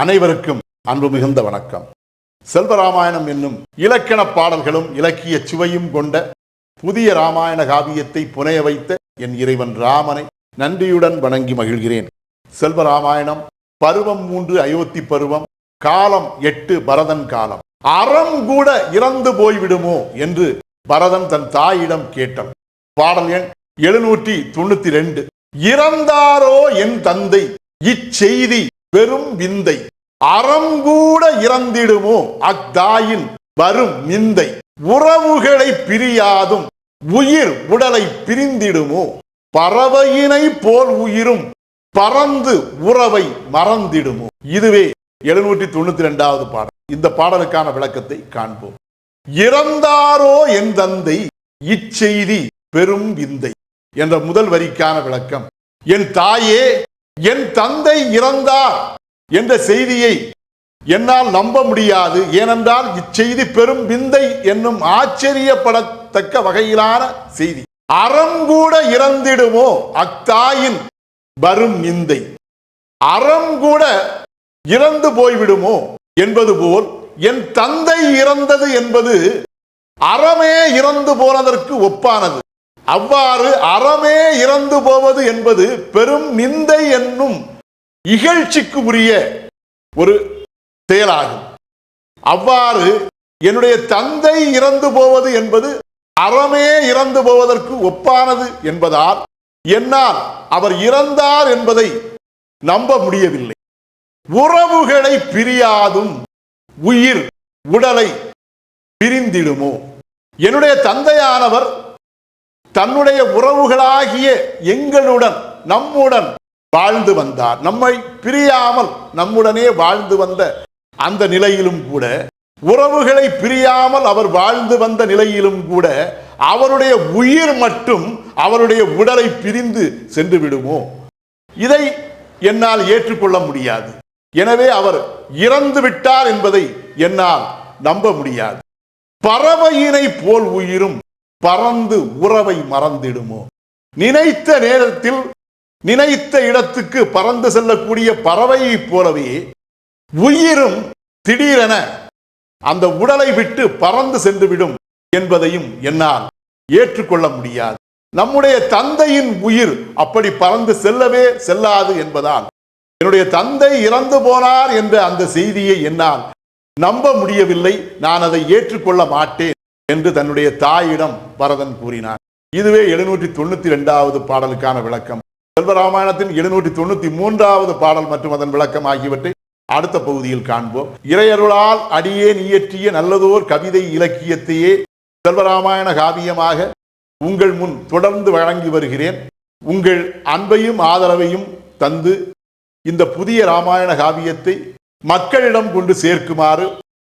அனைவருக்கும் அன்பு மிகுந்த வணக்கம். செல்வராமாயணம் என்னும் இலக்கண பாடல்களும் இலக்கிய சுவையும் கொண்ட புதிய ராமாயண காவியத்தை புனைய வைத்த என் இறைவன் ராமனை நன்றியுடன் வணங்கி மகிழ்கிறேன். செல்வராமாயணம் பருவம் மூன்று அயோத்தி பருவம் காலம் எட்டு பரதன் காலம். அறம் கூட இறந்து போய்விடுமோ என்று பரதன் தன் தாயிடம் கேட்டான். பாடல் எண் எழுநூற்றி தொண்ணூத்தி ரெண்டு. இறந்தாரோ என் தந்தை? இச்செய்தி பெரும் விந்தை. அறம் கூட இறந்திடுமோ? அத்தாயின் வரும் நிந்தை. உறவுகளை பிரியாதும் உயிர் உடலை பிரிந்திடுமோ? பறவையினை போல் உயிரும் பறந்து உறவை மறந்திடுமோ? இதுவே எழுநூற்றி தொண்ணூத்தி ரெண்டாவது பாடல். இந்த பாடலுக்கான விளக்கத்தை காண்போம். இறந்தாரோ என் தந்தை இச்செய்தி பெரும் விந்தை என்ற முதல் வரிக்கான விளக்கம். என் தாயே என் தந்தை இறந்தார் என்ற செய்தியை என்னால் நம்ப முடியாது. ஏனென்றால் இச்செய்தி பெரும் விந்தை என்னும் ஆச்சரியப்படத்தக்க வகையிலான செய்தி. அறம் கூட இறந்திடுமோ? அத்தாயின் வரும் நிந்தை அறம் கூட இறந்து போய்விடுமோ? என்பது போல் என் தந்தை இறந்தது என்பது அறமே இறந்து போனதற்கு ஒப்பானது. அவ்வாறு அறமே இறந்து போவது என்பது பெரும் நிந்தை என்னும் இகழ்ச்சிக்கு உரிய ஒரு செயலாகும். அவ்வாறு என்னுடைய தந்தை இறந்து போவது என்பது அறமே இறந்து போவதற்கு ஒப்பானது என்பதால் என்னால் அவர் இறந்தார் என்பதை நம்ப முடியவில்லை. உறவுகளை பிரியாதும் உயிர் உடலை பிரிந்திடுமோ? என்னுடைய தந்தையானவர் தன்னுடைய உறவுகளாகிய எங்களுடன் நம்முடன் வாழ்ந்து வந்தார். நம்மை பிரியாமல் நம்முடனே வாழ்ந்து வந்த அந்த நிலையிலும் கூட உறவுகளை பிரியாமல் அவர் வாழ்ந்து வந்த நிலையிலும் கூட அவருடைய உயிர் மட்டும் அவருடைய உடலை பிரிந்து சென்று விடுமோ? இதை என்னால் ஏற்றுக்கொள்ள முடியாது. எனவே அவர் இறந்து விட்டார் என்பதை என்னால் நம்ப முடியாது. பறவையினை போல் உயிரும் பறந்து உறவை மறந்திடுமோ? நினைத்த நேரத்தில் நினைத்த இடத்துக்கு பறந்து செல்லக்கூடிய பறவையைப் போலவே உயிரும் திடீரென அந்த உடலை விட்டு பறந்து சென்றுவிடும் என்பதையும் என்னால் ஏற்றுக்கொள்ள முடியாது. நம்முடைய தந்தையின் உயிர் அப்படி பறந்து செல்லவே செல்லாது என்பதால் என்னுடைய தந்தை இறந்து போனார் என்ற அந்த செய்தியை என்னால் நம்ப முடியவில்லை. நான் அதை ஏற்றுக்கொள்ள மாட்டேன். என்று தன்னுடைய தாயிடம் பரதன் கூறினார். இதுவே எழுநூற்றி தொண்ணூத்தி ரெண்டாவது பாடலுக்கான விளக்கம். செல்வராமாயணத்தின் எழுநூற்றி தொண்ணூத்தி மூன்றாவது பாடல் மற்றும் அதன் விளக்கம் ஆகியவற்றை அடுத்த பகுதியில் காண்போம். இறையருளால் அடியேன் இயற்றிய நல்லதோர் கவிதை இலக்கியத்தையே செல்வராமாயண காவியமாக உங்கள் முன் தொடர்ந்து வழங்கி வருகிறேன். உங்கள் அன்பையும் ஆதரவையும் தந்து இந்த புதிய ராமாயண காவியத்தை மக்களிடம் கொண்டு சேர்க்குமாறு